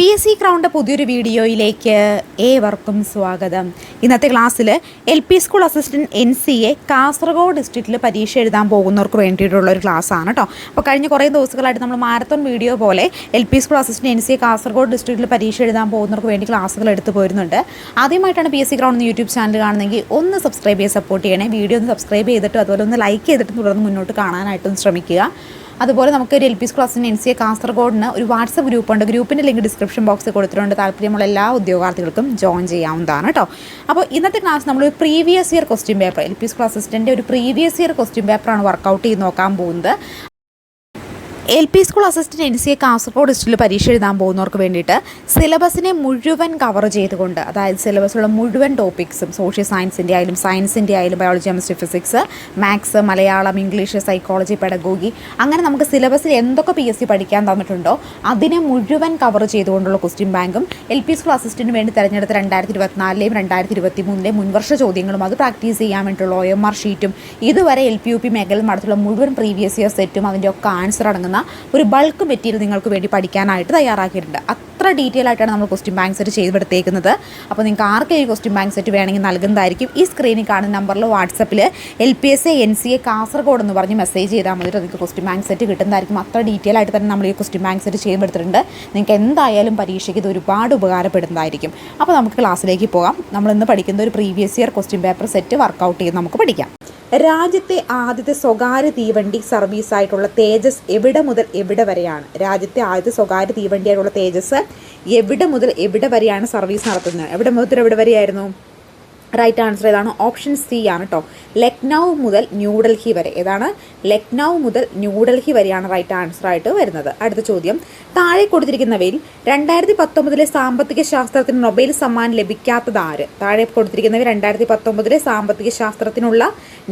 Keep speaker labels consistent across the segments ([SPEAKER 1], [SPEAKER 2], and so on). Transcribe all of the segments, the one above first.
[SPEAKER 1] P S C crowned പുതിയൊരു വീഡിയോയിലേക്ക് ഏവർക്കും സ്വാഗതം. ഇന്നത്തെ ക്ലാസ്സിൽ L P school assistant N C A Kasaragod ഡിസ്ട്രിക്റ്റിൽ പരീക്ഷ എഴുതാൻ പോകുന്നവർക്ക് വേണ്ടിയിട്ടുള്ള ഒരു ക്ലാസ്സാണ് കേട്ടോ അപ്പോൾ കഴിഞ്ഞ കുറേ ദിവസങ്ങളായിട്ട് നമ്മൾ മാരത്തോൺ വീഡിയോ പോലെ L P school assistant N C A Kasaragod ഡിസ്ട്രിക്റ്റിൽ പരീക്ഷ എഴുതാൻ പോകുന്നവർക്ക് വേണ്ടി ക്ലാസ്സുകൾ എടുത്തു പോരുന്നുണ്ട്. ആദ്യമായിട്ടാണ് പി എസ് സി എന്ന യൂട്യൂബ് ചാനൽ കാണുന്നെങ്കിൽ ഒന്ന് സബ്സ്ക്രൈബ് ചെയ്ത് സപ്പോർട്ട് ചെയ്യണേ. വീഡിയോ ഒന്ന് സബ്സ്ക്രൈബ് ചെയ്തിട്ട് അതുപോലെ ഒന്ന് ലൈക്ക് ചെയ്തിട്ട് തുടർന്ന് മുന്നോട്ട് കാണാനായിട്ടും ശ്രമിക്കുക. അതുപോലെ നമുക്ക് ഒരു എൽ പി ക്ലാസ്സിന് എൻ സി എ കാസർഗോഡിന് ഒരു വാട്സപ്പ് ഗ്രൂപ്പുണ്ട് ഗ്രൂപ്പിന്റെ ലിങ്ക് ഡിസ്ക്രിപ്ഷൻ ബോക്സിൽ കൊടുത്തിട്ടുണ്ട്. താല്പര്യമുള്ള എല്ലാ ഉദ്യോഗാർത്ഥികൾക്കും ജോയിൻ ചെയ്യാവുന്നതാണ് കേട്ടോ അപ്പോൾ ഇന്നത്തെ ക്ലാസ് നമ്മൾ ഒരു previous year question paper L P school assistant ഒരു പ്രീവിയസ് ഇയർ ക്വസ്റ്റ്യൻ പേപ്പറാണ് വർക്കൗട്ട് ചെയ്ത് നോക്കാൻ പോകുന്നത്. L P school assistant N C A Kasaragod ഡിസ്ട്രിക്റ്റിൽ പരീക്ഷ എഴുതാൻ പോകുന്നവർക്ക് വേണ്ടിയിട്ട് സിലബസിനെ മുഴുവൻ കവർ ചെയ്തുകൊണ്ട് അതായത് സിലബസിലുള്ള മുഴുവൻ ടോപ്പിക്സും സോഷ്യൽ സയൻസിന്റെ ആയാലും സയൻസിന്റെ ആയാലും biology chemistry physics maths Malayalam English psychology pedagogy അങ്ങനെ നമുക്ക് സിലബസിൽ എന്തൊക്കെ പി എസ് സി പഠിക്കാൻ തന്നിട്ടുണ്ടോ അതിനെ മുഴുവൻ കവർ ചെയ്തുകൊണ്ടുള്ള ക്വസ്റ്റ്യൻ ബാങ്കും എൽ പി സ്കൂൾ അസിസ്റ്റന്റിന് വേണ്ടി തിരഞ്ഞെടുത്ത രണ്ടായിരത്തി ഇരുപത്തിനാലിലെയും രണ്ടായിരത്തി ഇരുപത്തി മൂന്നിലെയും മുൻവർഷ ചോദ്യങ്ങളും അത് പ്രാക്ടീസ് ചെയ്യാൻ വേണ്ടിയിട്ടുള്ള ഒ എം ആർ ഷീറ്റും ഇതുവരെ എൽ പി യു പി മേഖലയിൽ നടത്തിയുള്ള മുഴുവൻ പ്രീവിയസ് ഇയർ സെറ്റും അതിന്റെ ഒക്കെ ആൻസർ അടങ്ങുന്ന ഒരു ബൾക്ക് മെറ്റീരിയൽ നിങ്ങൾക്ക് വേണ്ടി പഠിക്കാനായിട്ട് തയ്യാറാക്കിയിട്ടുണ്ട്. അത്ര ഡീറ്റെയിൽ ആയിട്ടാണ് നമ്മൾ ക്വസ്റ്റ്യൻ ബാങ്ക് സെറ്റ് ചെയ്തെടുത്തേക്കുന്നത്. അപ്പോൾ നിങ്ങൾക്ക് ആർക്കും ഈ ക്വസ്റ്റ്യൻ ബാങ്ക് സെറ്റ് വേണമെങ്കിൽ നൽകുന്നതായിരിക്കും. ഈ സ്ക്രീനിൽ കാണുന്ന നമ്പറിൽ വാട്സപ്പിൽ L P S A N C A Kasaragod എന്ന് പറഞ്ഞ് മെസ്സേജ് ചെയ്താൽ മതി. നിങ്ങൾക്ക് ക്വസ്റ്റ്യൻ ബാങ്ക് സെറ്റ് കിട്ടുന്നതായിരിക്കും. അത്ര ഡീറ്റെയിൽ ആയിട്ട് തന്നെ നമ്മൾ ഈ ക്വസ്റ്റ്യൻ ബാങ്ക് സെറ്റ് ചെയ്തെടുത്തിട്ടുണ്ട്. നിങ്ങൾക്ക് എന്തായാലും പരീക്ഷയ്ക്ക് ഇത് ഒരുപാട് ഉപകാരപ്പെടുന്നതായിരിക്കും. അപ്പോൾ നമുക്ക് ക്ലാസ്സിലേക്ക് പോകാം. നമ്മൾ ഇന്ന് പഠിക്കുന്ന ഒരു previous year question paper set work out ചെയ്ത് നമുക്ക് പഠിക്കാം. രാജ്യത്തെ ആദ്യത്തെ സ്വകാര്യ തീവണ്ടി സർവീസായിട്ടുള്ള തേജസ് എവിടെ മുതൽ എവിടെ വരെയാണ്? രാജ്യത്തെ ആദ്യത്തെ സ്വകാര്യ തീവണ്ടിയായിട്ടുള്ള തേജസ് എവിടെ മുതൽ എവിടെ വരെയാണ് സർവീസ് നടത്തുന്നത്? എവിടെ മുതൽ എവിടെ വരെയായിരുന്നു? റൈറ്റ് ആൻസർ ഏതാണ്? ഓപ്ഷൻ സി ആണ് കേട്ടോ ലക്നൗ മുതൽ ന്യൂഡൽഹി വരെ. ഏതാണ്? ലക്നൗ മുതൽ ന്യൂഡൽഹി വരെയാണ് റൈറ്റ് ആൻസർ ആയിട്ട് വരുന്നത്. അടുത്ത ചോദ്യം. താഴെ കൊടുത്തിരിക്കുന്നവയിൽ രണ്ടായിരത്തി പത്തൊമ്പതിലെ സാമ്പത്തിക ശാസ്ത്രത്തിന് നൊബേൽ സമ്മാനം ലഭിക്കാത്തത് ആര്? താഴെ കൊടുത്തിരിക്കുന്നവർ രണ്ടായിരത്തി പത്തൊമ്പതിലെ സാമ്പത്തിക ശാസ്ത്രത്തിനുള്ള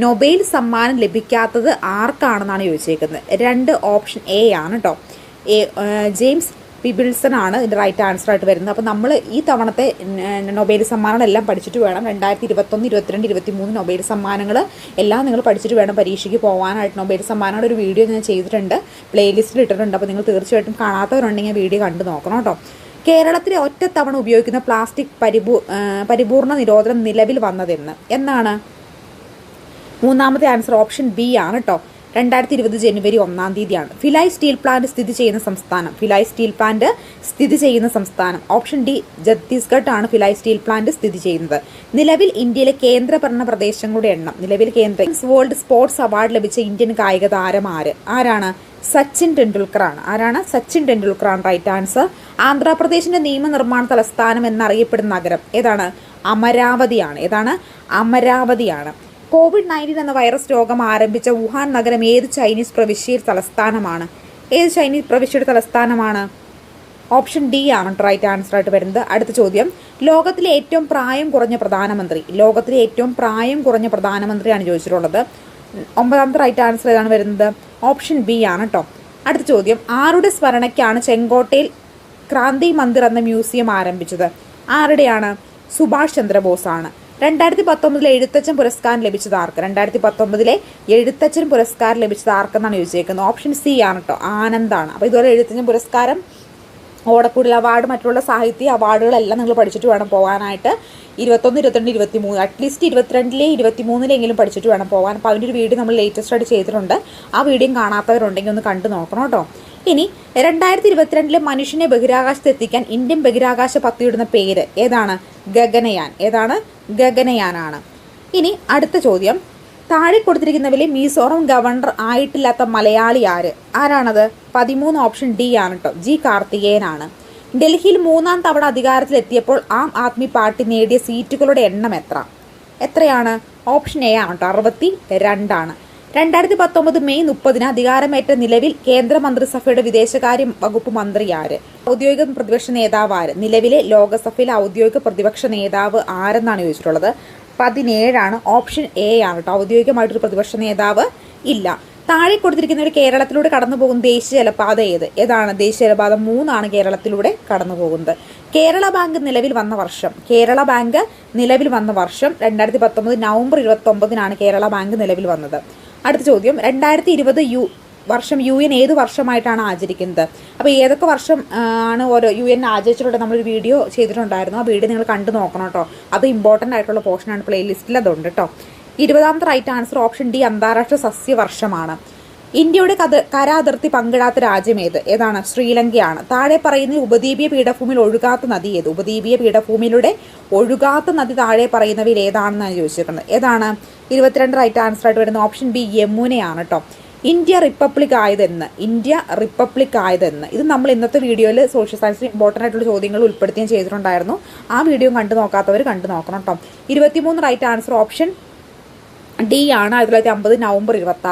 [SPEAKER 1] നൊബേൽ സമ്മാനം ലഭിക്കാത്തത് ആർക്കാണെന്നാണ് ചോദിച്ചേക്കുന്നത്. രണ്ട് ഓപ്ഷൻ എ ആണ് കേട്ടോ ജെയിംസ് പിബിൾസൺ ആണ് ഇതിന്റെ റൈറ്റ് ആൻസർ ആയിട്ട് വരുന്നത്. അപ്പോൾ നമ്മൾ ഈ തവണത്തെ നൊബേൽ സമ്മാനങ്ങളെല്ലാം പഠിച്ചിട്ട് വേണം. രണ്ടായിരത്തി ഇരുപത്തൊന്ന് ഇരുപത്തിരണ്ട് ഇരുപത്തി മൂന്ന് നൊബേൽ സമ്മാനങ്ങൾ എല്ലാം നിങ്ങൾ പഠിച്ചിട്ട് വേണം പരീക്ഷയ്ക്ക് പോകാനായിട്ട് നൊബേൽ സമ്മാനങ്ങളുടെ ഒരു വീഡിയോ ഞാൻ ചെയ്തിട്ടുണ്ട്. പ്ലേലിസ്റ്റിൽ ഇട്ടിട്ടുണ്ട്. അപ്പോൾ നിങ്ങൾ തീർച്ചയായിട്ടും കാണാത്തവരുണ്ടെങ്കിൽ വീഡിയോ കണ്ടു നോക്കണം കേട്ടോ. കേരളത്തിലെ ഒറ്റത്തവണ ഉപയോഗിക്കുന്ന പ്ലാസ്റ്റിക് പരിപൂ പരിപൂർണ നിരോധനം നിലവിൽ വന്നതെന്ന്. എന്നാണ് മൂന്നാമത്തെ ആൻസർ ഓപ്ഷൻ ബി ആണ് കേട്ടോ. രണ്ടായിരത്തി ഇരുപത് ജനുവരി ഒന്നാം തീയതിയാണ്. ഫിലായ് സ്റ്റീൽ പ്ലാന്റ് സ്ഥിതി ചെയ്യുന്ന സംസ്ഥാനം. ഫിലായ് സ്റ്റീൽ പ്ലാന്റ് സ്ഥിതി ചെയ്യുന്ന സംസ്ഥാനം. ഓപ്ഷൻ ഡി ഛത്തീസ്ഗഡ് ആണ് ഫിലായ് സ്റ്റീൽ പ്ലാന്റ് സ്ഥിതി ചെയ്യുന്നത്. നിലവിൽ ഇന്ത്യയിലെ കേന്ദ്രഭരണ പ്രദേശങ്ങളുടെ എണ്ണം. നിലവിൽ കേന്ദ്ര വേൾഡ് സ്പോർട്സ് അവാർഡ് ലഭിച്ച ഇന്ത്യൻ കായിക താരം ആര്? ആരാണ്? സച്ചിൻ ടെണ്ടുൽക്കർ ആണ് ആരാണ്? സച്ചിൻ ടെണ്ടുൽക്കർ ആണ് റൈറ്റ് ആൻസർ. ആന്ധ്രാപ്രദേശിന്റെ നിയമനിർമ്മാണ തലസ്ഥാനം എന്നറിയപ്പെടുന്ന നഗരം ഏതാണ്? അമരാവതിയാണ്. ഏതാണ്? അമരാവതിയാണ്. കോവിഡ് നയന്റീൻ എന്ന വൈറസ് രോഗം ആരംഭിച്ച വുഹാൻ നഗരം ഏത് ചൈനീസ് പ്രവിശ്യയിൽ തലസ്ഥാനമാണ്? ഏത് ചൈനീസ് പ്രവിശ്യയുടെ തലസ്ഥാനമാണ്? ഓപ്ഷൻ ഡി ആണ് റൈറ്റ് ആൻസർ ആയിട്ട് വരുന്നത്. അടുത്ത ചോദ്യം. ലോകത്തിലെ ഏറ്റവും പ്രായം കുറഞ്ഞ പ്രധാനമന്ത്രി. ലോകത്തിലെ ഏറ്റവും പ്രായം കുറഞ്ഞ പ്രധാനമന്ത്രിയാണ് ചോദിച്ചിട്ടുള്ളത്. ഒമ്പതാമത്തെ റൈറ്റ് ആൻസർ ഏതാണ് വരുന്നത്? ഓപ്ഷൻ ബി ആണ് കേട്ടോ അടുത്ത ചോദ്യം. ആരുടെ സ്മരണയ്ക്കാണ് ചെങ്കോട്ടയിൽ ക്രാന്തി മന്ദിർ എന്ന മ്യൂസിയം ആരംഭിച്ചത്? ആരുടെയാണ്? സുഭാഷ് ചന്ദ്രബോസ് ആണ് രണ്ടായിരത്തി പത്തൊമ്പതിലെ എഴുത്തച്ഛൻ പുരസ്കാരം ലഭിച്ചത് ആർക്ക്? രണ്ടായിരത്തി പത്തൊമ്പതിലെ എഴുത്തച്ഛൻ പുരസ്കാരം ലഭിച്ചത് ആർക്കെന്നാണ് ചോദിച്ചേക്കുന്നത്? ഓപ്ഷൻ സി ആണ് കേട്ടോ ആനന്ദാണ്. അപ്പോൾ ഇതുപോലെ എഴുത്തച്ഛൻ പുരസ്കാരം ഓടക്കൂടിൽ അവാർഡ് മറ്റുള്ള സാഹിത്യ അവാർഡുകളെല്ലാം നിങ്ങൾ പഠിച്ചിട്ട് വേണം പോകാനായിട്ട് ഇരുപത്തൊന്ന് ഇരുപത്തിരണ്ട് ഇരുപത്തി മൂന്ന് അറ്റ്ലീസ്റ്റ് ഇരുപത്തിരണ്ടിലെ ഇരുപത്തി മൂന്നിലെങ്കിലും പഠിച്ചിട്ട് വേണം പോകാൻ അപ്പോൾ അതിന്റെ ഒരു വീഡിയോ നമ്മൾ ലേറ്റസ്റ്റ് ആയിട്ട് ചെയ്തിട്ടുണ്ട്. ആ വീഡിയോ കാണാത്തവരുണ്ടെങ്കിൽ ഒന്ന് കണ്ടു നോക്കണം കേട്ടോ ഇനി രണ്ടായിരത്തി ഇരുപത്തിരണ്ടിലെ മനുഷ്യനെ ബഹിരാകാശത്ത് എത്തിക്കാൻ ഇന്ത്യൻ ബഹിരാകാശ പദ്ധതിയിടുന്ന പേര് ഏതാണ്? ഗഗനയാൻ. ഏതാണ്? ഗഗനയാനാണ്. ഇനി അടുത്ത ചോദ്യം. താഴെ കൊടുത്തിരിക്കുന്നവരിൽ മിസോറം ഗവർണർ ആയിട്ടില്ലാത്ത മലയാളി ആര്? ആരാണത്? പതിമൂന്ന് ഓപ്ഷൻ ഡി ആണ് കേട്ടോ ജി കാർത്തികേയനാണ്. ഡൽഹിയിൽ മൂന്നാം തവണ അധികാരത്തിലെത്തിയപ്പോൾ ആം ആദ്മി പാർട്ടി നേടിയ സീറ്റുകളുടെ എണ്ണം എത്ര? എത്രയാണ്? ഓപ്ഷൻ എ ആണ് കേട്ടോ അറുപത്തി രണ്ടാണ് രണ്ടായിരത്തി പത്തൊമ്പത് മെയ് മുപ്പതിന് അധികാരമേറ്റ നിലവിൽ കേന്ദ്ര മന്ത്രിസഭയുടെ വിദേശകാര്യ വകുപ്പ് മന്ത്രി ആര്? ഔദ്യോഗിക പ്രതിപക്ഷ നേതാവ് ആര്? നിലവിലെ ലോകസഭയിലെ ഔദ്യോഗിക പ്രതിപക്ഷ നേതാവ് ആരെന്നാണ് ചോദിച്ചിട്ടുള്ളത്? പതിനേഴാണ് ഓപ്ഷൻ എ ആണ് കേട്ടോ ഔദ്യോഗികമായിട്ടൊരു പ്രതിപക്ഷ നേതാവ് ഇല്ല. താഴെ കൊടുത്തിരിക്കുന്ന ഒരു കേരളത്തിലൂടെ കടന്നു പോകുന്ന ദേശീയ ജലപാത ഏത്? ഏതാണ്? ദേശീയ ജലപാത മൂന്നാണ് കേരളത്തിലൂടെ കടന്നു പോകുന്നത്. കേരള ബാങ്ക് നിലവിൽ വന്ന വർഷം. കേരള ബാങ്ക് നിലവിൽ വന്ന വർഷം രണ്ടായിരത്തി പത്തൊമ്പത് നവംബർ ഇരുപത്തി ഒമ്പതിനാണ് കേരള ബാങ്ക് നിലവിൽ വന്നത്. അടുത്ത ചോദ്യം. രണ്ടായിരത്തി ഇരുപത് യു വർഷം യു എൻ ഏത് വർഷമായിട്ടാണ് ആചരിക്കുന്നത്? അപ്പോൾ ഏതൊക്കെ വർഷം ആണ് ഓരോ യു എൻ ആചരിച്ചിട്ടുണ്ട് നമ്മളൊരു വീഡിയോ ചെയ്തിട്ടുണ്ടായിരുന്നു. ആ വീഡിയോ നിങ്ങൾ കണ്ടു നോക്കണം കേട്ടോ. അത് ഇമ്പോർട്ടന്റ് ആയിട്ടുള്ള പോർഷനാണ് പ്ലേലിസ്റ്റിൽ അതുണ്ട് കേട്ടോ. ഇരുപതാമത്തെ റൈറ്റ് ആൻസർ ഓപ്ഷൻ ഡി അന്താരാഷ്ട്ര സസ്യവർഷമാണ്. ഇന്ത്യയുടെ കഥ കരാതിർത്തി പങ്കിടാത്ത രാജ്യം ഏത്? ഏതാണ്? ശ്രീലങ്കയാണ്. താഴെ പറയുന്ന ഉപദ്വീപീയ പീഠഭൂമിയിൽ ഒഴുകാത്ത നദി ഏത്? ഉപദ്വീപീയ പീഠഭൂമിയിലൂടെ ഒഴുകാത്ത നദി താഴെ പറയുന്നവയിൽ ഏതാണെന്നാണ് ചോദിച്ചിരിക്കുന്നത്. ഏതാണ്? ഇരുപത്തിരണ്ട് റൈറ്റ് ആൻസർ ആയിട്ട് വരുന്ന ഓപ്ഷൻ ബി യമുനയാണ് കേട്ടോ ഇന്ത്യ റിപ്പബ്ലിക് ആയതെന്ന്. ഇന്ത്യ റിപ്പബ്ലിക് ആയതെന്ന്. ഇത് നമ്മൾ ഇന്നത്തെ വീഡിയോയിൽ സോഷ്യൽ സയൻസിൽ ഇമ്പോർട്ടന്റ് ആയിട്ടുള്ള ചോദ്യങ്ങൾ ഉൾപ്പെടുത്തുകയും ചെയ്തിട്ടുണ്ടായിരുന്നു. ആ വീഡിയോ കണ്ടു നോക്കാത്തവർ കണ്ടു നോക്കണം കേട്ടോ ഇരുപത്തിമൂന്ന് റൈറ്റ് ആൻസർ ഓപ്ഷൻ ഡി ആണ്. ആയിരത്തി തൊള്ളായിരത്തി അമ്പത് നവംബർ ഇരുപത്തി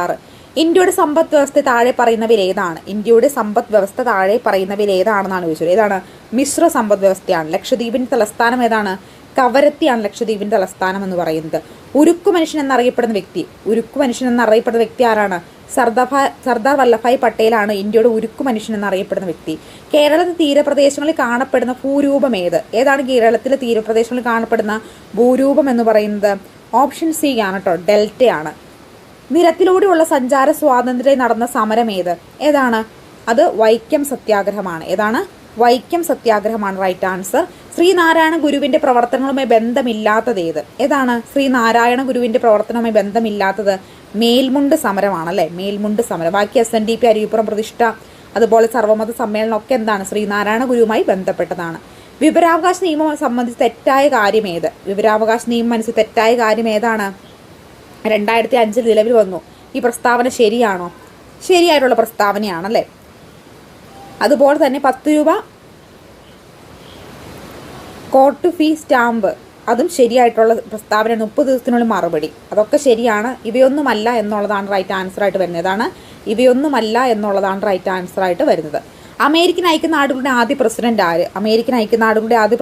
[SPEAKER 1] ഇന്ത്യയുടെ സമ്പദ് വ്യവസ്ഥ താഴെ പറയുന്നവയിൽ ഏതാണ്? ഇന്ത്യയുടെ സമ്പദ് വ്യവസ്ഥ താഴെ പറയുന്നവയിൽ ഏതാണെന്നാണ് ചോദിച്ചത്. ഏതാണ് മിശ്ര സമ്പദ് വ്യവസ്ഥയാണ്. ലക്ഷദ്വീപിന്റെ തലസ്ഥാനം ഏതാണ്? കവരത്തിയാണ് ലക്ഷദ്വീപിന്റെ തലസ്ഥാനം എന്ന് പറയുന്നത്. ഉരുക്കു മനുഷ്യൻ എന്നറിയപ്പെടുന്ന വ്യക്തി ഉരുക്കു മനുഷ്യൻ എന്നറിയപ്പെടുന്ന വ്യക്തി ആരാണ്? സർദാർ സർദാർ വല്ലഭായ് പട്ടേലാണ് ഇന്ത്യയുടെ ഉരുക്കു മനുഷ്യൻ എന്നറിയപ്പെടുന്ന വ്യക്തി. കേരളത്തിലെ തീരപ്രദേശങ്ങളിൽ കാണപ്പെടുന്ന ഭൂരൂപം ഏത്? ഏതാണ് കേരളത്തിലെ തീരപ്രദേശങ്ങളിൽ കാണപ്പെടുന്ന ഭൂരൂപം എന്ന് പറയുന്നത്? ഓപ്ഷൻ സി ആണ് കേട്ടോ ഡെൽറ്റയാണ്. നിരത്തിലൂടെയുള്ള സഞ്ചാര സ്വാതന്ത്ര്യം നടന്ന സമരം ഏത്? ഏതാണ്? അത് വൈക്കം സത്യാഗ്രഹമാണ്. ഏതാണ്? വൈക്കം സത്യാഗ്രഹമാണ് റൈറ്റ് ആൻസർ ശ്രീനാരായണ ഗുരുവിന്റെ പ്രവർത്തനങ്ങളുമായി ബന്ധമില്ലാത്തത് ഏത്? ഏതാണ്? ശ്രീനാരായണ ഗുരുവിന്റെ പ്രവർത്തനവുമായി ബന്ധമില്ലാത്തത് മേൽമുണ്ട് സമരമാണ് അല്ലേ? മേൽമുണ്ട് സമരം. ബാക്കി S N D P Arippuram പ്രതിഷ്ഠ അതുപോലെ സർവമത സമ്മേളനം ഒക്കെ എന്താണ്? ശ്രീനാരായണ ഗുരുവുമായി ബന്ധപ്പെട്ടതാണ്. വിവരാവകാശ നിയമം സംബന്ധിച്ച് തെറ്റായ കാര്യം ഏത്? വിവരാവകാശ നിയമം അനുസരിച്ച് തെറ്റായ കാര്യം ഏതാണ്? രണ്ടായിരത്തി അഞ്ചിൽ നിലവിൽ വന്നു. ഈ പ്രസ്താവന ശരിയാണോ? ശരിയായിട്ടുള്ള പ്രസ്താവനയാണല്ലേ? അതുപോലെ തന്നെ പത്ത് രൂപ കോർട്ട് ഫീ സ്റ്റാമ്പ്. അതും ശരിയായിട്ടുള്ള പ്രസ്താവന മുപ്പത് ദിവസത്തിനുള്ളിൽ മറുപടി. അതൊക്കെ ശരിയാണ്. ഇവയൊന്നുമല്ല എന്നുള്ളതാണ് റൈറ്റ് ആൻസർ ആയിട്ട് വരുന്നത്. ഇതാണ് ഇവയൊന്നുമല്ല എന്നുള്ളതാണ് റൈറ്റ് ആൻസർ ആയിട്ട് വരുന്നത്. അമേരിക്കൻ ഐക്യനാടുകളുടെ ആദ്യ പ്രസിഡന്റ് ആര്? അമേരിക്കൻ ഐക്യനാടുകളുടെ ആദ്യ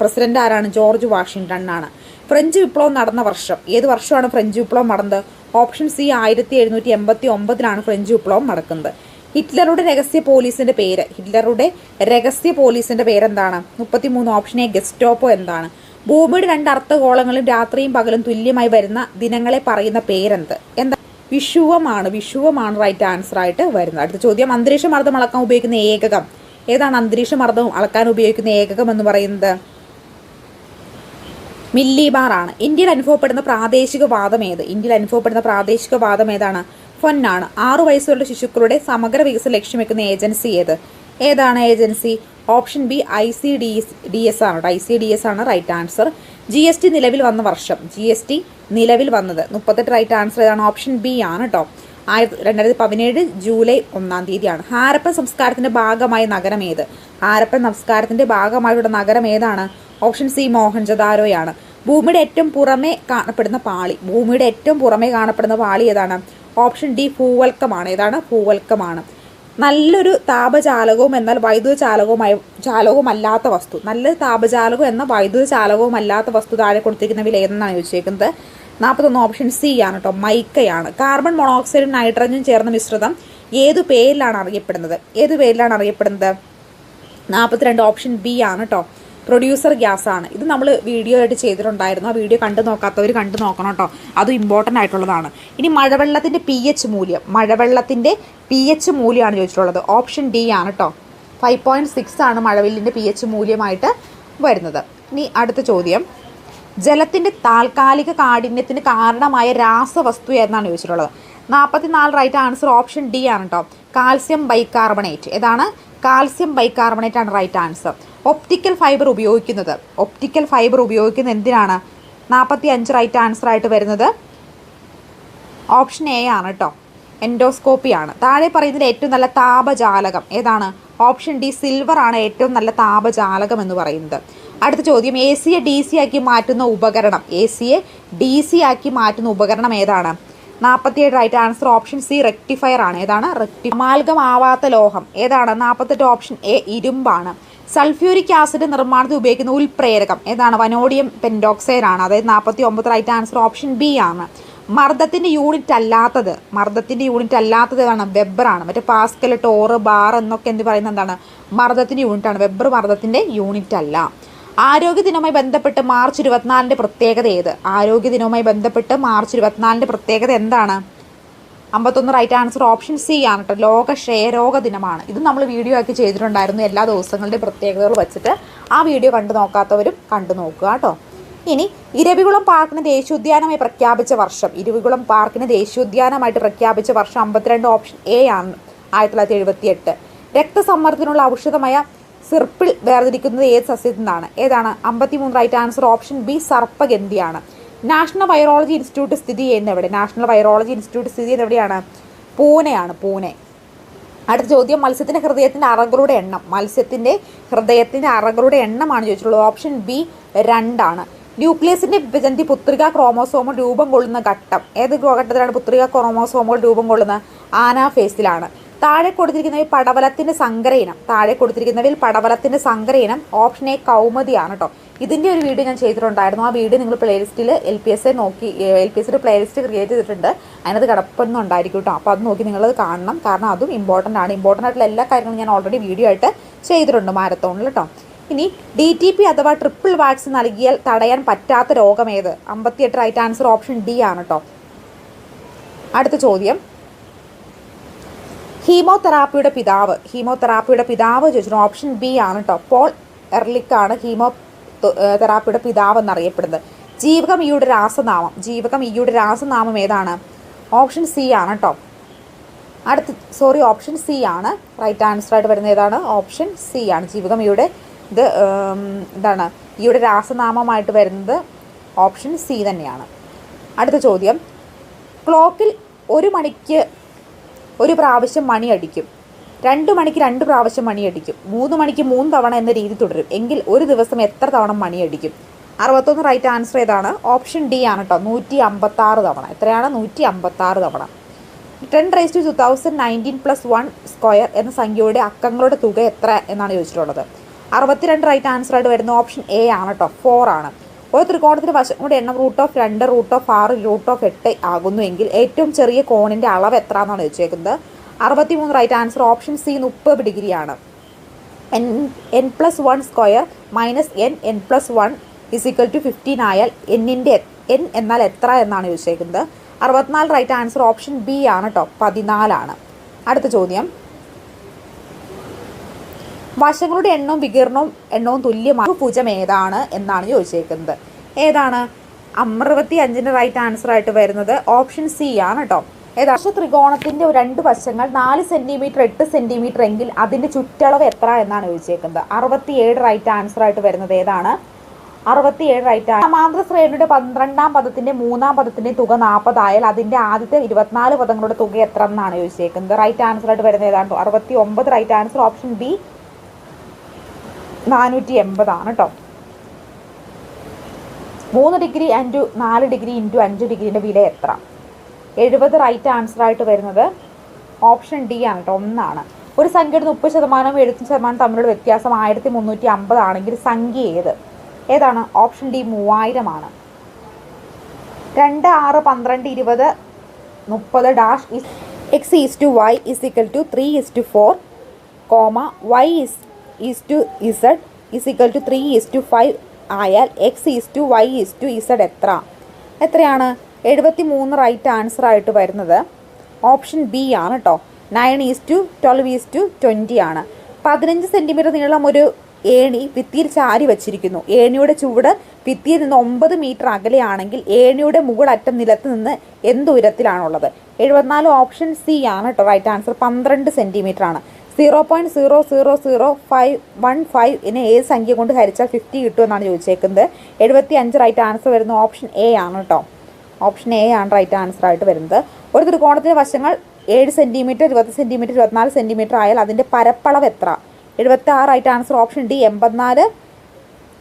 [SPEAKER 1] പ്രസിഡന്റ് ആരാണ്? ജോർജ് വാഷിംഗ്ടൺ ആണ്. ഫ്രഞ്ച് വിപ്ലവം നടന്ന വർഷം. ഏത് വർഷമാണ് ഫ്രഞ്ച് വിപ്ലവം നടന്നത്? ഓപ്ഷൻ സി ആയിരത്തി എഴുന്നൂറ്റി എൺപത്തി ഒമ്പതിലാണ് ഫ്രഞ്ച് വിപ്ലവം നടക്കുന്നത്. ഹിറ്റ്ലറുടെ രഹസ്യ പോലീസിന്റെ പേര്. ഹിറ്റ്ലറുടെ രഹസ്യ പോലീസിന്റെ പേരെന്താണ്? മുപ്പത്തിമൂന്ന് ഓപ്ഷൻ എ ഗെസ്റ്റോപ്പോ എന്താണ്? ഭൂമിയുടെ രണ്ട് അർത്ഥഗോളങ്ങളും രാത്രിയും പകലും തുല്യമായി വരുന്ന ദിനങ്ങളെ പറയുന്ന പേരെന്ത്? എന്താ? വിഷുവമാണ്. വിഷുവമാണ് റൈറ്റ് ആൻസർ ആയിട്ട് വരുന്നത്. അടുത്ത ചോദ്യം. അന്തരീക്ഷ മർദ്ദം അളക്കാൻ ഉപയോഗിക്കുന്ന ഏകകം. ഏതാണ് അന്തരീക്ഷ മർദ്ദം അളക്കാൻ ഉപയോഗിക്കുന്ന ഏകകം എന്ന് പറയുന്നത്? മില്ലി ബാർ ആണ് ഇന്ത്യയിൽ അനുഭവപ്പെടുന്ന പ്രാദേശിക വാദം ഏത്? ഇന്ത്യയിൽ അനുഭവപ്പെടുന്ന പ്രാദേശിക വാദം ഏതാണ്? ഫൊന്നാണ്. ആറു വയസ്സുള്ള ശിശുക്കളുടെ സമഗ്ര വികസനം ലക്ഷ്യം വെക്കുന്ന ഏജൻസി ഏത്? ഏതാണ് agency? Option B I C D D S ആണ്. ഐ സി ഡി എസ് ആണ് right answer. G S T നിലവിൽ വന്ന വർഷം. ജി എസ് ടി നിലവിൽ വന്നത്. മുപ്പത്തെട്ട് റൈറ്റ് ആൻസർ ഏതാണ്? ഓപ്ഷൻ ബി ആണ് കേട്ടോ ആയിരത്തി രണ്ടായിരത്തി പതിനേഴ് ജൂലൈ ഒന്നാം തീയതിയാണ്. ഹാരപ്പൻ സംസ്കാരത്തിന്റെ ഭാഗമായ നഗരം ഏത്? ഹാരപ്പൻ സംസ്കാരത്തിന്റെ ഭാഗമായിട്ടുള്ള നഗരം ഏതാണ്? ഓപ്ഷൻ സി മോഹൻജദാരോയാണ്. ഭൂമിയുടെ ഏറ്റവും പുറമേ കാണപ്പെടുന്ന പാളി. ഭൂമിയുടെ ഏറ്റവും പുറമേ കാണപ്പെടുന്ന പാളി ഏതാണ്? ഓപ്ഷൻ ഡി ഭൂവൽക്കമാണ്. ഏതാണ്? ഭൂവൽക്കമാണ്. നല്ലൊരു താപചാലകവും എന്നാൽ വൈദ്യുത ചാലകവുമായ ചാലകവുമല്ലാത്ത വസ്തു. നല്ലൊരു താപചാലകം എന്ന വൈദ്യുത ചാലകവുമല്ലാത്ത വസ്തു താഴെ കൊടുത്തിരിക്കുന്നവയിൽ ഏതെന്നാണ് ചോദിച്ചേക്കുന്നത്? നാൽപ്പത്തൊന്ന് ഓപ്ഷൻ സി ആണ് കേട്ടോ മൈക്കയാണ്. കാർബൺ മോണോക്സൈഡും നൈട്രജനും ചേർന്ന മിശ്രിതം ഏതു പേരിലാണ് അറിയപ്പെടുന്നത്? ഏത് പേരിലാണ് അറിയപ്പെടുന്നത്? നാൽപ്പത്തിരണ്ട് ഓപ്ഷൻ ബി ആണ് കേട്ടോ പ്രൊഡ്യൂസർ ഗ്യാസ് ആണ്. ഇത് നമ്മൾ വീഡിയോ ആയിട്ട് ചെയ്തിട്ടുണ്ടായിരുന്നു. ആ വീഡിയോ കണ്ടു നോക്കാത്തവർ കണ്ടു നോക്കണം കേട്ടോ. അതും ഇമ്പോർട്ടന്റ് ആയിട്ടുള്ളതാണ്. ഇനി മഴവെള്ളത്തിന്റെ പി എച്ച് മൂല്യം. മഴവെള്ളത്തിന്റെ പി എച്ച് മൂല്യമാണ് ചോദിച്ചിട്ടുള്ളത്. ഓപ്ഷൻ ഡി ആണ് കേട്ടോ. ഫൈവ് പോയിന്റ് സിക്സ് ആണ് മഴവില്ലിന്റെ പി എച്ച് മൂല്യമായിട്ട് വരുന്നത്. ഇനി അടുത്ത ചോദ്യം. ജലത്തിന്റെ താൽക്കാലിക കാഠിന്യത്തിന് കാരണമായ രാസവസ്തു എന്നാണ് ചോദിച്ചിട്ടുള്ളത്. നാൽപ്പത്തിനാല് റൈറ്റ് ആൻസർ ഓപ്ഷൻ ഡി ആണ് കേട്ടോ കാൽസ്യം ബൈകാർബണേറ്റ്. ഏതാണ്? കാൽസ്യം ബൈകാർബണേറ്റ് ആണ് റൈറ്റ് ആൻസർ ഒപ്റ്റിക്കൽ ഫൈബർ ഉപയോഗിക്കുന്നത്. ഒപ്റ്റിക്കൽ ഫൈബർ ഉപയോഗിക്കുന്നത് എന്തിനാണ്? നാൽപ്പത്തി അഞ്ച് റൈറ്റ് ആൻസർ ആയിട്ട് വരുന്നത് ഓപ്ഷൻ എ ആണ് കേട്ടോ എൻഡോസ്കോപ്പി ആണ്. താഴെ പറയുന്നതിൽ ഏറ്റവും നല്ല താപജാലകം ഏതാണ്? ഓപ്ഷൻ ഡി സിൽവർ ആണ് ഏറ്റവും നല്ല താപജാലകം എന്ന് പറയുന്നത്. അടുത്ത ചോദ്യം എ സിയെ ഡി സി ആക്കി മാറ്റുന്ന ഉപകരണം. എ സിയെ ഡി സി ആക്കി മാറ്റുന്ന ഉപകരണം ഏതാണ്? നാൽപ്പത്തിയേഴ് right answer option C rectifier ആണ്. ഏതാണ്? റെക്ടി ആവാത്ത ലോഹം. ഏതാണ്? നാൽപ്പത്തെട്ട് ഓപ്ഷൻ എ ഇരുമ്പാണ്. സൾഫ്യൂരിക് ആസിഡ് നിർമ്മാണത്തിൽ ഉപയോഗിക്കുന്ന ഉൽപ്രേരകം ഏതാണ്? വനോഡിയം പെൻഡോക്സൈഡ് ആണ്. അതായത് നാൽപ്പത്തി ഒമ്പത് റൈറ്റ് ആൻസർ ഓപ്ഷൻ ബി ആണ്. മർദ്ദത്തിന്റെ യൂണിറ്റ് അല്ലാത്തത് മർദ്ദത്തിന്റെ യൂണിറ്റ് അല്ലാത്തത് ആണ് വെബറാണ് മറ്റേ പാസ്കൽ ടോറ് ബാർ എന്നൊക്കെ എന്ത് പറയുന്നത് എന്താണ്? മർദ്ദത്തിന്റെ യൂണിറ്റാണ് വെബർ മർദ്ദത്തിന്റെ യൂണിറ്റ് അല്ല. ആരോഗ്യ ദിനവുമായി ബന്ധപ്പെട്ട് മാർച്ച് ഇരുപത്തിനാലിന്റെ പ്രത്യേകത ഏത്? ആരോഗ്യ ദിനവുമായി ബന്ധപ്പെട്ട് മാർച്ച് ഇരുപത്തിനാലിന്റെ പ്രത്യേകത എന്താണ്? അമ്പത്തൊന്ന് റൈറ്റ് ആൻസർ ഓപ്ഷൻ സി ആണ് കേട്ടോ. ലോക ക്ഷയരോഗ ദിനമാണ്. ഇത് നമ്മൾ വീഡിയോ ആക്കി ചെയ്തിട്ടുണ്ടായിരുന്നു. എല്ലാ ദിവസങ്ങളുടെയും പ്രത്യേകതകൾ വെച്ചിട്ട് ആ വീഡിയോ കണ്ടു നോക്കാത്തവരും കണ്ടു നോക്കുക കേട്ടോ. ഇനി ഇരവികുളം പാർക്കിന് ദേശീയോദ്യാനമായി പ്രഖ്യാപിച്ച വർഷം. ഇരവികുളം പാർക്കിന് ദേശീയോദ്യാനമായിട്ട് പ്രഖ്യാപിച്ച വർഷം അമ്പത്തിരണ്ട് ഓപ്ഷൻ എ ആണ് ആയിരത്തി തൊള്ളായിരത്തി എഴുപത്തി എട്ട് രക്തസമ്മർദ്ദത്തിനുള്ള ഔഷധമായ സിർപ്പിൾ വേർതിരിക്കുന്നത് ഏത് സസ്യത്തിൽ നിന്നാണ്? ഏതാണ്? അമ്പത്തിമൂന്ന് റൈറ്റ് ആൻസർ ഓപ്ഷൻ ബി സർപ്പഗന്ധിയാണ്. നാഷണൽ വൈറോളജി ഇൻസ്റ്റിറ്റ്യൂട്ട് സ്ഥിതി ചെയ്യുന്ന എവിടെ? നാഷണൽ വൈറോളജി ഇൻസ്റ്റിറ്റ്യൂട്ട് സ്ഥിതി ചെയ്യുന്ന എവിടെയാണ്? പൂനെയാണ് പൂനെ. അടുത്ത ചോദ്യം മത്സ്യത്തിന്റെ ഹൃദയത്തിന്റെ അറകളുടെ എണ്ണം. മത്സ്യത്തിന്റെ ഹൃദയത്തിന്റെ അറകളുടെ എണ്ണമാണ് ചോദിച്ചിട്ടുള്ളത്. ഓപ്ഷൻ ബി രണ്ടാണ്. ന്യൂക്ലിയസിന്റെ വിഭജനത്തിൽ പുത്രിക ക്രോമോസോമ രൂപം കൊള്ളുന്ന ഘട്ടം. ഏത് ഘട്ടത്തിലാണ് പുത്രിക ക്രോമോസോമുകൾ രൂപം കൊള്ളുന്നത്? ആനാഫേസിലാണ് താഴെ കൊടുത്തിരിക്കുന്നവയിൽ പടവലത്തിന്റെ സങ്കര താഴെ കൊടുത്തിരിക്കുന്നവയിൽ പടവലത്തിന്റെ ഇനം ഓപ്ഷൻ എ കൗമതിയാണ് കേട്ടോ ഇതിന്റെ ഒരു വീഡിയോ ഞാൻ ചെയ്തിട്ടുണ്ടായിരുന്നു. ആ വീഡിയോ നിങ്ങൾ പ്ലേലിസ്റ്റിൽ എൽ പി എസ് നോക്കി എൽ പി എസിന്റെ പ്ലേലിസ്റ്റ് ക്രിയേറ്റ് ചെയ്തിട്ടുണ്ട്. അതിനകത്ത് കിടപ്പൊന്നുണ്ടായിരിക്കും കേട്ടോ അപ്പോൾ അത് നോക്കി നിങ്ങളത് കാണണം. കാരണം അതും ഇമ്പോർട്ടന്റ് ആണ്. ഇമ്പോർട്ടന്റ് ആയിട്ടുള്ള എല്ലാ കാര്യങ്ങളും ഞാൻ ഓൾറെഡി വീഡിയോ ആയിട്ട് ചെയ്തിട്ടുണ്ട് മാരത്തോണിൽ കേട്ടോ ഇനി ഡി ടി പി അഥവാ ട്രിപ്പിൾ വാക്സിൻ നൽകിയാൽ തടയാൻ പറ്റാത്ത രോഗം ഏത്? അമ്പത്തിയെട്ട് റൈറ്റ് ആൻസർ ഓപ്ഷൻ ഡി ആണ് കേട്ടോ അടുത്ത ചോദ്യം. ഹീമോതെറാപ്പിയുടെ പിതാവ്. ഹീമോതെറാപ്പിയുടെ പിതാവ് ചോദിച്ചിട്ടുണ്ട് ഓപ്ഷൻ ബി ആണ് കേട്ടോ പോൾ എർലിക്കാണ് ഹീമോ തെറാപ്പിയുടെ പിതാവ് എന്നറിയപ്പെടുന്നത് ജീവകം ഇയുടെ രാസനാമം. ജീവകം ഇയുടെ രാസനാമം ഏതാണ്? ഓപ്ഷൻ സി ആണ് കേട്ടോ അടുത്ത സോറി ഓപ്ഷൻ സി ആണ്. റൈറ്റ് ആൻസർ ആയിട്ട് വരുന്നത് ഏതാണ്? ഓപ്ഷൻ സി ആണ്. ജീവകം ഇയുടെ ഇത് എന്താണ്? ഇയുടെ രാസനാമമായിട്ട് വരുന്നത് ഓപ്ഷൻ സി തന്നെയാണ്. അടുത്ത ചോദ്യം. ക്ലോക്കിൽ ഒരു മണിക്ക് ഒരു പ്രാവശ്യം മണി അടിക്കും. രണ്ട് മണിക്ക് രണ്ട് പ്രാവശ്യം മണി അടിക്കും. മൂന്ന് മണിക്ക് മൂന്ന് തവണ എന്ന രീതി തുടരും. എങ്കിൽ ഒരു ദിവസം എത്ര തവണ മണി അടിക്കും? അറുപത്തൊന്ന് റൈറ്റ് ആൻസർ ഏതാണ്? ഓപ്ഷൻ ഡി ആണ് കേട്ടോ നൂറ്റി അമ്പത്താറ് തവണ. എത്രയാണ്? നൂറ്റി അമ്പത്താറ് തവണ. Ten rise to two thousand nineteen plus one square എന്ന സംഖ്യയുടെ അക്കങ്ങളുടെ തുക എത്ര എന്നാണ് ചോദിച്ചിട്ടുള്ളത്. അറുപത്തിരണ്ട് റൈറ്റ് ആൻസർ ആയിട്ട് വരുന്ന ഓപ്ഷൻ എ ആണ് കേട്ടോ ഫോർ ആണ്. ഒരു ത്രികോണത്തിന്റെ വശം കൂടെ എണ്ണം റൂട്ട് ഓഫ് രണ്ട് റൂട്ട് ഓഫ് ആറ് റൂട്ട് ഓഫ് എട്ട് ആകുന്നുവെങ്കിൽ ഏറ്റവും ചെറിയ കോണിന്റെ അളവ് എത്ര എന്നാണ് ചോദിച്ചേക്കുന്നത്. അറുപത്തിമൂന്ന് റൈറ്റ് ആൻസർ ഓപ്ഷൻ സി മുപ്പത് ഡിഗ്രിയാണ്. N N plus one square minus N N plus one physical to fifteen ആയാൽ എന്നിന്റെ എൻ എന്നാൽ എത്ര എന്നാണ് ചോദിച്ചേക്കുന്നത്. അറുപത്തിനാല് റൈറ്റ് ആൻസർ ഓപ്ഷൻ ബി ആണ് കേട്ടോ പതിനാലാണ്. അടുത്ത ചോദ്യം. വശങ്ങളുടെ എണ്ണവും വികീർണവും എണ്ണവും തുല്യമായ ഭുജം ഏതാണ് എന്നാണ് ചോദിച്ചേക്കുന്നത്. ഏതാണ്? അറുപത്തി അഞ്ചിന്റെ റൈറ്റ് ആൻസർ ആയിട്ട് വരുന്നത് ഓപ്ഷൻ സി ആണ് കേട്ടോ ഏതാ? ത്രികോണത്തിന്റെ രണ്ട് വശങ്ങൾ നാല് സെന്റിമീറ്റർ എട്ട് സെന്റിമീറ്റർ എങ്കിൽ അതിന്റെ ചുറ്റളവ് എത്ര എന്നാണ് ചോദിച്ചേക്കുന്നത്. അറുപത്തിയേഴ് റൈറ്റ് ആൻസർ ആയിട്ട് വരുന്നത് ഏതാണ്? അറുപത്തിയേഴ് റൈറ്റ് ആണ് സമാന്തര ശ്രേണിയുടെ പന്ത്രണ്ടാം പദത്തിന്റെ മൂന്നാം പദത്തിന്റെ തുക നാൽപ്പതായാൽ അതിന്റെ ആദ്യത്തെ ഇരുപത്തിനാല് പദങ്ങളുടെ തുക എത്ര എന്നാണ് ചോദിച്ചേക്കുന്നത്. റൈറ്റ് ആൻസർ ആയിട്ട് വരുന്നത് ഏതാണ് അറുപത്തി ഒമ്പത് റൈറ്റ് ആൻസർ ഓപ്ഷൻ ബി നാനൂറ്റി എൺപതാണ് കേട്ടോ മൂന്ന് ഡിഗ്രി അഞ്ചു നാല് ഡിഗ്രി ഇന്റു അഞ്ച് ഡിഗ്രീന്റെ വില എത്ര? എഴുപത് റൈറ്റ് ആൻസർ ആയിട്ട് വരുന്നത് ഓപ്ഷൻ ഡി ആണ് കേട്ടോ ഒന്നാണ്. ഒരു സംഖ്യയുടെ മുപ്പത് ശതമാനവും എഴുപത്തി ശതമാനം തമ്മിലുള്ള വ്യത്യാസം ആയിരത്തി മുന്നൂറ്റി അമ്പത് ആണെങ്കിൽ സംഖ്യ ഏത്? ഏതാണ്? ഓപ്ഷൻ ഡി മൂവായിരമാണ്. രണ്ട് ആറ് പന്ത്രണ്ട് ഇരുപത് മുപ്പത് dash is X is to Y is equal to three is to four comma Y is is to Z is equal to three is to five ആയാൽ X is to Y is to Z എത്ര? എത്രയാണ്? എഴുപത്തി മൂന്ന് right answer ആയിട്ട് വരുന്നത് option B ആണ് കേട്ടോ nine is to twelve is to twenty ആണ്. പതിനഞ്ച് സെന്റിമീറ്റർ നീളം ഒരു ഏണി ഭിത്തിയിൽ ചാരി വച്ചിരിക്കുന്നു. ഏണിയുടെ ചുവട് ഭിത്തിയിൽ നിന്ന് ഒമ്പത് മീറ്റർ അകലെയാണെങ്കിൽ ഏണിയുടെ മുകളറ്റം നിലത്ത് നിന്ന് എന്ത് ഉയരത്തിലാണുള്ളത്? എഴുപത്തിനാല് ഓപ്ഷൻ സി ആണ് കേട്ടോ റൈറ്റ് ആൻസർ പന്ത്രണ്ട് സെന്റിമീറ്റർ ആണ്. Zero point zero zero zero five one five ഇനി ഏത് സംഖ്യ കൊണ്ട് ഹരിച്ചാൽ ഫിഫ്റ്റി കിട്ടുമെന്നാണ് ചോദിച്ചേക്കുന്നത്. എഴുപത്തി അഞ്ച് റൈറ്റ് ആൻസർ വരുന്ന ഓപ്ഷൻ എ ആണ് കേട്ടോ ഓപ്ഷൻ എ ആണ് റൈറ്റ് ആൻസർ ആയിട്ട് വരുന്നത്. ഒരു ത്രികോണത്തിന്റെ വശങ്ങൾ ഏഴ് സെന്റിമീറ്റർ ഇരുപത് സെന്റിമീറ്റർ ഇരുപത്തിനാല് സെന്റിമീറ്റർ ആയാൽ അതിന്റെ പരപ്പളവ് എത്ര? എഴുപത്തി ആറ് റൈറ്റ് ആൻസർ ഓപ്ഷൻ ഡി എൺപത്തിനാല്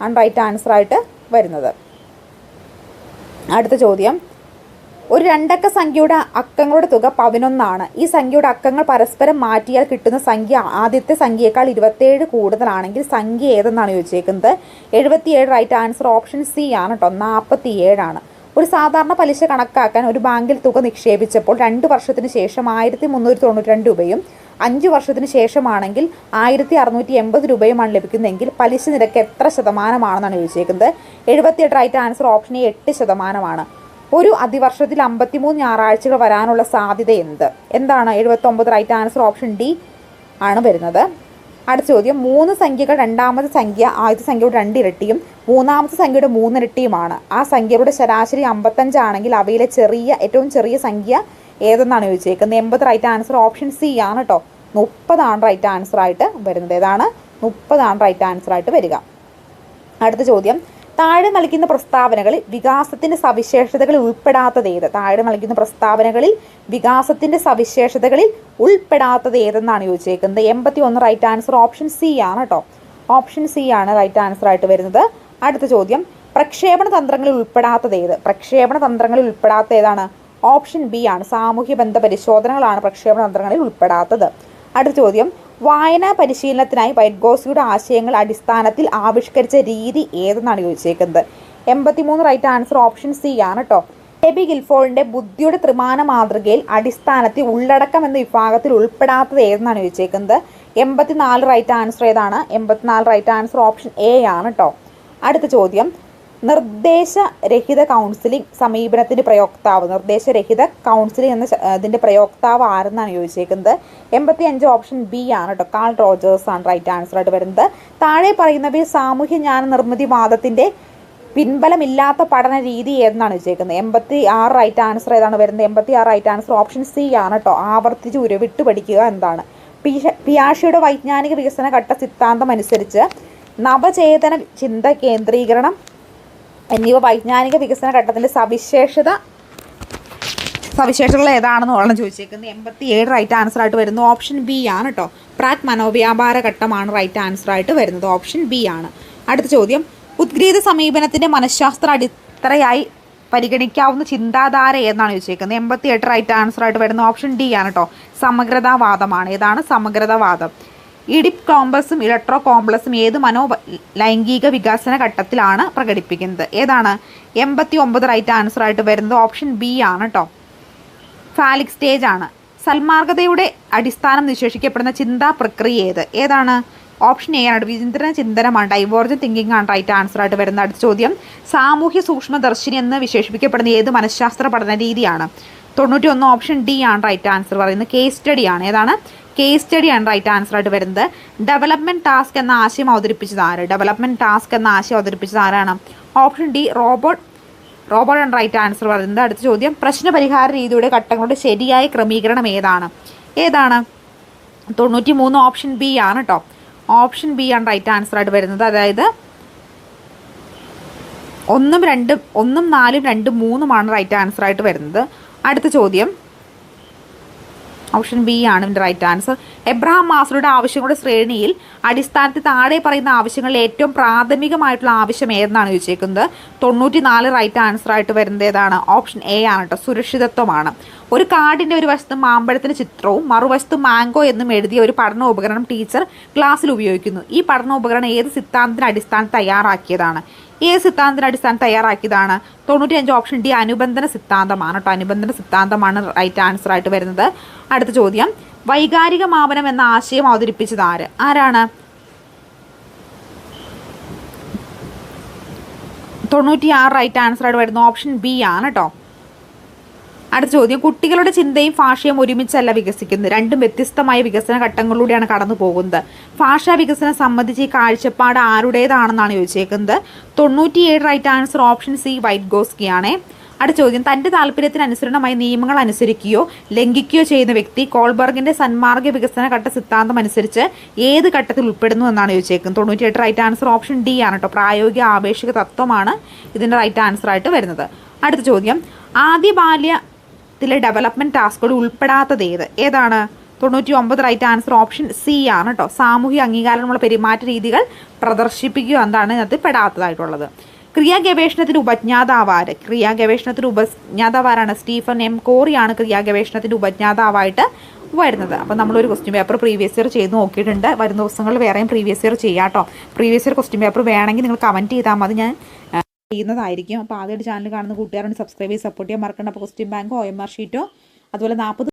[SPEAKER 1] ആണ് റൈറ്റ് ആൻസർ ആയിട്ട് വരുന്നത്. അടുത്ത ചോദ്യം. ഒരു രണ്ടക്ക സംഖ്യയുടെ അക്കങ്ങളുടെ തുക പതിനൊന്നാണ്. ഈ സംഖ്യയുടെ അക്കങ്ങൾ പരസ്പരം മാറ്റിയാൽ കിട്ടുന്ന സംഖ്യ ആദ്യത്തെ സംഖ്യയേക്കാൾ ഇരുപത്തേഴ് കൂടുതലാണെങ്കിൽ സംഖ്യ ഏതെന്നാണ് ചോദിച്ചേക്കുന്നത്? എഴുപത്തിയേഴ് റൈറ്റ് ആൻസർ ഓപ്ഷൻ സി ആണ് കേട്ടോ നാൽപ്പത്തി ഏഴാണ് ഒരു സാധാരണ പലിശ കണക്കാക്കാൻ ഒരു ബാങ്കിൽ തുക നിക്ഷേപിച്ചപ്പോൾ രണ്ട് വർഷത്തിന് ശേഷം ആയിരത്തി മുന്നൂറ്റി തൊണ്ണൂറ്റി രണ്ട് രൂപയും അഞ്ച് വർഷത്തിന് ശേഷമാണെങ്കിൽ ആയിരത്തി അറുന്നൂറ്റി എൺപത് രൂപയുമാണ് ലഭിക്കുന്നതെങ്കിൽ പലിശ നിരക്ക് എത്ര ശതമാനമാണെന്നാണ് ചോദിച്ചേക്കുന്നത്? എഴുപത്തിയെട്ട് റൈറ്റ് ആൻസർ ഓപ്ഷൻ എട്ട് ശതമാനമാണ്. ഒരു അതിവർഷത്തിൽ അമ്പത്തിമൂന്ന് ഞായറാഴ്ചകൾ വരാനുള്ള സാധ്യത എന്ത് എന്താണ് എഴുപത്തൊമ്പത് റൈറ്റ് ആൻസർ ഓപ്ഷൻ ഡി ആണ് വരുന്നത്. അടുത്ത ചോദ്യം മൂന്ന് സംഖ്യകൾ രണ്ടാമത്തെ സംഖ്യ ആദ്യത്തെ സംഖ്യയുടെ രണ്ട് ഇരട്ടിയും മൂന്നാമത്തെ സംഖ്യയുടെ മൂന്നിരട്ടിയുമാണ് ആ സംഖ്യയുടെ ശരാശരി അമ്പത്തഞ്ചാണെങ്കിൽ അവയിലെ ചെറിയ ഏറ്റവും ചെറിയ സംഖ്യ ഏതെന്നാണ് ചോദിച്ചേക്കുന്നത്? എൺപത് റൈറ്റ് ആൻസർ ഓപ്ഷൻ സി ആണ് കേട്ടോ മുപ്പതാണ് റൈറ്റ് ആൻസർ ആയിട്ട് വരുന്നത്. ഏതാണ്? മുപ്പതാണ് റൈറ്റ് ആൻസർ ആയിട്ട് വരിക. അടുത്ത ചോദ്യം താഴെ നൽകുന്ന പ്രസ്താവനകളിൽ വികാസത്തിന്റെ സവിശേഷതകൾ ഉൾപ്പെടാത്തത് ഏത്? താഴെ നൽകുന്ന പ്രസ്താവനകളിൽ വികാസത്തിന്റെ സവിശേഷതകളിൽ ഉൾപ്പെടാത്തത് ഏതെന്നാണ് ചോദിച്ചേക്കുന്നത്? എൺപത്തി ഒന്ന് റൈറ്റ് ആൻസർ ഓപ്ഷൻ സി ആണ് കേട്ടോ ഓപ്ഷൻ സി ആണ് റൈറ്റ് ആൻസർ ആയിട്ട് വരുന്നത്. അടുത്ത ചോദ്യം. പ്രക്ഷേപണ തന്ത്രങ്ങളിൽ ഉൾപ്പെടാത്തത് ഏത്? പ്രക്ഷേപണ തന്ത്രങ്ങളിൽ ഉൾപ്പെടാത്ത ഏതാണ്? ഓപ്ഷൻ ബി ആണ്. സാമൂഹ്യ ബന്ധ പരിശോധനകളാണ് പ്രക്ഷേപണ തന്ത്രങ്ങളിൽ ഉൾപ്പെടാത്തത്. അടുത്ത ചോദ്യം. വായനാ പരിശീലനത്തിനായി വൈറ്റ് ഗോസിയുടെ ആശയങ്ങൾ അടിസ്ഥാനത്തിൽ ആവിഷ്കരിച്ച രീതി ഏതെന്നാണ് ചോദിച്ചേക്കുന്നത്? എൺപത്തിമൂന്ന് റൈറ്റ് ആൻസർ ഓപ്ഷൻ സി ആണ് കേട്ടോ എബി ഗിൽഫോളിന്റെ ബുദ്ധിയുടെ ത്രിമാന മാതൃകയിൽ അടിസ്ഥാനത്തിൽ ഉള്ളടക്കം എന്ന വിഭാഗത്തിൽ ഉൾപ്പെടാത്തത് ഏതെന്നാണ് ചോദിച്ചേക്കുന്നത്? എൺപത്തിനാല് റൈറ്റ് ആൻസർ ഏതാണ്? എൺപത്തിനാല് റൈറ്റ് ആൻസർ ഓപ്ഷൻ എ ആണ് കേട്ടോ അടുത്ത ചോദ്യം. നിർദ്ദേശരഹിത കൗൺസിലിംഗ് സമീപനത്തിന്റെ പ്രയോക്താവ് നിർദ്ദേശരഹിത കൗൺസിലിംഗ് എന്ന അതിന്റെ പ്രയോക്താവ് ആരെന്നാണ് ചോദിച്ചേക്കുന്നത്? എൺപത്തി അഞ്ച് ഓപ്ഷൻ ബി ആണ് കേട്ടോ കാൾ റോജേഴ്സ് ആണ് റൈറ്റ് ആൻസർ ആയിട്ട് വരുന്നത്. താഴെ പറയുന്നവയിൽ സാമൂഹ്യ ജ്ഞാന നിർമ്മിതി വാദത്തിന്റെ പിൻബലമില്ലാത്ത പഠന രീതി ഏതെന്നാണ് ചോദിച്ചേക്കുന്നത്? എൺപത്തി ആറ് റൈറ്റ് ആൻസർ ഏതാണ് വരുന്നത്? എൺപത്തി ആറ് റൈറ്റ് ആൻസർ ഓപ്ഷൻ സി ആണ് കേട്ടോ ആവർത്തിച്ച് ഉരുവിട്ട് പഠിക്കുക എന്താണ്? പിയാഷിയുടെ വൈജ്ഞാനിക വികസന ഘട്ട സിദ്ധാന്തം അനുസരിച്ച് നവചേതന ചിന്ത കേന്ദ്രീകരണം എന്നിവ വൈജ്ഞാനിക വികസന ഘട്ടത്തിന്റെ സവിശേഷത സവിശേഷതകൾ ഏതാണെന്ന് ചോദിച്ചേക്കുന്നത്. എൺപത്തി ഏഴ് റൈറ്റ് ആൻസർ ആയിട്ട് വരുന്നു ഓപ്ഷൻ ബി ആണ് കേട്ടോ പ്രാക് മനോവ്യാപാര ഘട്ടമാണ് റൈറ്റ് ആൻസർ ആയിട്ട് വരുന്നത്. ഓപ്ഷൻ ബി ആണ്. അടുത്ത ചോദ്യം. ഉദ്ഗ്രീത സമീപനത്തിന്റെ മനഃശാസ്ത്ര അടിത്തറയായി പരിഗണിക്കാവുന്ന ചിന്താധാര ഏതാണ് ചോദിച്ചേക്കുന്നത്. എൺപത്തി എട്ട് റൈറ്റ് ആൻസർ ആയിട്ട് വരുന്ന ഓപ്ഷൻ ഡി ആണ് കേട്ടോ സമഗ്രതാവാദമാണ്. ഏതാണ്? സമഗ്രതാവാദം. ഇഡിപ് കോംപ്ലക്സും ഇലക്ട്രോ കോംപ്ലക്സും ഏത് മനോ ലൈംഗിക വികസന ഘട്ടത്തിലാണ് പ്രകടിപ്പിക്കുന്നത്? ഏതാണ്? എൺപത്തി ഒമ്പത് റൈറ്റ് ആൻസർ ആയിട്ട് വരുന്നത് ഓപ്ഷൻ ബി ആണ് കേട്ടോ ഫാലിക് സ്റ്റേജ് ആണ്. സൽമാർഗതയുടെ അടിസ്ഥാനം നിശേഷിക്കപ്പെടുന്ന ചിന്താ പ്രക്രിയ ഏത്? ഏതാണ്? ഓപ്ഷൻ എ ആണ്. വിചിന്തന ചിന്തനമാണ്. ഡൈവോർജൻ തിങ്കിങ് ആണ് റൈറ്റ് ആൻസർ ആയിട്ട് വരുന്ന അടുത്ത ചോദ്യം. സാമൂഹ്യ സൂക്ഷ്മദർശിനി എന്ന് വിശേഷിപ്പിക്കപ്പെടുന്ന ഏത് മനഃശാസ്ത്ര പഠന രീതിയാണ്? തൊണ്ണൂറ്റി ഒന്ന് ഓപ്ഷൻ ഡി ആണ് റൈറ്റ് ആൻസർ പറയുന്നത്. കേസ് സ്റ്റഡി ആണ്. ഏതാണ്? കേസ് സ്റ്റഡി ആണ് റൈറ്റ് ആൻസർ ആയിട്ട് വരുന്നത്. ഡെവലപ്മെന്റ് ടാസ്ക് എന്ന ആശയം അവതരിപ്പിച്ചത് ആര്? ഡെവലപ്മെന്റ് ടാസ്ക് എന്ന ആശയം അവതരിപ്പിച്ചത് ആരാണ്? ഓപ്ഷൻ ഡി റോബോട്ട് റോബോട്ട് ആണ് റൈറ്റ് ആൻസർ പറയുന്നത്. അടുത്ത ചോദ്യം പ്രശ്ന പരിഹാര രീതിയുടെ ഘട്ടങ്ങളുടെ ശരിയായ ക്രമീകരണം ഏതാണ്? ഏതാണ്? തൊണ്ണൂറ്റി മൂന്ന് ഓപ്ഷൻ ബി ആണ് കേട്ടോ ഓപ്ഷൻ ബി ആണ് റൈറ്റ് ആൻസർ ആയിട്ട് വരുന്നത്. അതായത് ഒന്നും രണ്ടും ഒന്നും നാലും രണ്ടും മൂന്നുമാണ് റൈറ്റ് ആൻസർ ആയിട്ട് വരുന്നത്. അടുത്ത ചോദ്യം ഓപ്ഷൻ ബി ആണ് ഇതിന്റെ റൈറ്റ് ആൻസർ എബ്രഹാം മാസ്ലോയുടെ ആവശ്യങ്ങളുടെ ശ്രേണിയിൽ അടിസ്ഥാനത്തിൽ താഴെ പറയുന്ന ആവശ്യങ്ങളിൽ ഏറ്റവും പ്രാഥമികമായിട്ടുള്ള ആവശ്യം ഏതെന്നാണ് ചോദിച്ചേക്കുന്നത്? തൊണ്ണൂറ്റി നാല് റൈറ്റ് ആൻസർ ആയിട്ട് വരുന്നത് ഏതാണ് ഓപ്ഷൻ എ ആണ് കേട്ടോ സുരക്ഷിതത്വമാണ്. ഒരു കാർഡിന്റെ ഒരു വശത്ത് മാമ്പഴത്തിന് ചിത്രവും മറുവശത്ത് മാംഗോ എന്നും എഴുതിയ ഒരു പഠന ഉപകരണം ടീച്ചർ ക്ലാസ്സിൽ ഉപയോഗിക്കുന്നു. ഈ പഠന ഉപകരണം ഏത് സിദ്ധാന്തത്തിന് അടിസ്ഥാനം തയ്യാറാക്കിയതാണ്? ഏത് സിദ്ധാന്തത്തിന് അടിസ്ഥാനം തയ്യാറാക്കിയതാണ്. തൊണ്ണൂറ്റിയഞ്ച് ഓപ്ഷൻ ഡി അനുബന്ധന സിദ്ധാന്തമാണ് കേട്ടോ അനുബന്ധന സിദ്ധാന്തമാണ് റൈറ്റ് ആൻസർ ആയിട്ട് വരുന്നത്. അടുത്ത ചോദ്യം. വൈകാരിക മാപനം എന്ന ആശയം അവതരിപ്പിച്ചത് ആര്? ആരാണ്? തൊണ്ണൂറ്റിയാറ് റൈറ്റ് ആൻസർ ആയിട്ട് വരുന്ന ഓപ്ഷൻ ബി ആണ് കേട്ടോ അടുത്ത ചോദ്യം. കുട്ടികളുടെ ചിന്തയും ഭാഷയും ഒരുമിച്ചല്ല വികസിക്കുന്നത്. രണ്ടും വ്യത്യസ്തമായ വികസന ഘട്ടങ്ങളിലൂടെയാണ് കടന്നു പോകുന്നത്. ഭാഷാ വികസനം സംബന്ധിച്ച് ഈ കാഴ്ചപ്പാട് ആരുടേതാണെന്നാണ് ചോദിച്ചേക്കുന്നത്. തൊണ്ണൂറ്റിയേഴ് right answer option C White ആണ് അടുത്ത ചോദ്യം. തന്റെ താല്പര്യത്തിന് അനുസരണമായി നിയമങ്ങൾ അനുസരിക്കുകയോ ലംഘിക്കുകയോ ചെയ്യുന്ന വ്യക്തി കോൾബർഗിന്റെ സന്മാർഗ വികസന ഘട്ട സിദ്ധാന്തം അനുസരിച്ച് ഏത് ഘട്ടത്തിൽ ഉൾപ്പെടുന്നു എന്നാണ് ചോദിച്ചേക്കുന്നത്. തൊണ്ണൂറ്റിയെട്ട് റൈറ്റ് ആൻസർ ഓപ്ഷൻ ഡി ആണ് കേട്ടോ. പ്രായോഗിക ആപേക്ഷിക തത്വമാണ് ഇതിന്റെ റൈറ്റ് ആൻസർ ആയിട്ട് വരുന്നത്. അടുത്ത ചോദ്യം. ആദ്യ ബാല്യത്തിലെ ഡെവലപ്മെന്റ് ടാസ്കുകൾ ഉൾപ്പെടാത്തത് ഏത്? ഏതാണ്? തൊണ്ണൂറ്റി ഒമ്പത് റൈറ്റ് ആൻസർ ഓപ്ഷൻ സി ആണ് കേട്ടോ സാമൂഹിക അംഗീകാരമുള്ള പെരുമാറ്റ രീതികൾ പ്രദർശിപ്പിക്കുക എന്താണ് ഇതിനകത്ത് പെടാത്തതായിട്ടുള്ളത്. ക്രിയാ ഗവേഷണത്തിന്റെ ഉപജ്ഞാതാവാര് ക്രിയാ ഗവേഷണത്തിന്റെ ഉപജ്ഞാതാവാരാണ് സ്റ്റീഫൻ എം കോറിയാണ് ക്രിയാ ഗവേഷണത്തിന്റെ ഉപജ്ഞാതാവായിട്ട് വരുന്നത്. അപ്പോൾ നമ്മളൊരു ക്വസ്റ്റ്യൻ പേപ്പർ പ്രീവിയസ് ഇയർ ചെയ്ത് നോക്കിയിട്ടുണ്ട്. വരുന്ന ദിവസങ്ങളിൽ വേറെയും പ്രീവിയസ് ഇയർ ചെയ്യാം കേട്ടോ പ്രീവിയസ് ഇയർ ക്വസ്റ്റ്യൻ പേപ്പർ വേണമെങ്കിൽ നിങ്ങൾ കമന്റ് ചെയ്താൽ മതി. ഞാൻ ചെയ്യുന്നതായിരിക്കും. അപ്പോൾ ആദ്യമായിട്ട് ചാനൽ കാണുന്ന കൂട്ടുകാരോട് സബ്സ്ക്രൈബ് ചെയ്ത് സപ്പോർട്ട് ചെയ്യാൻ മറക്കണ്ട. അപ്പോൾ ക്വസ്റ്റ്യൻ ബാങ്കോ എം ആർ ഷീറ്റോ അതുപോലെ നാൽപ്പത്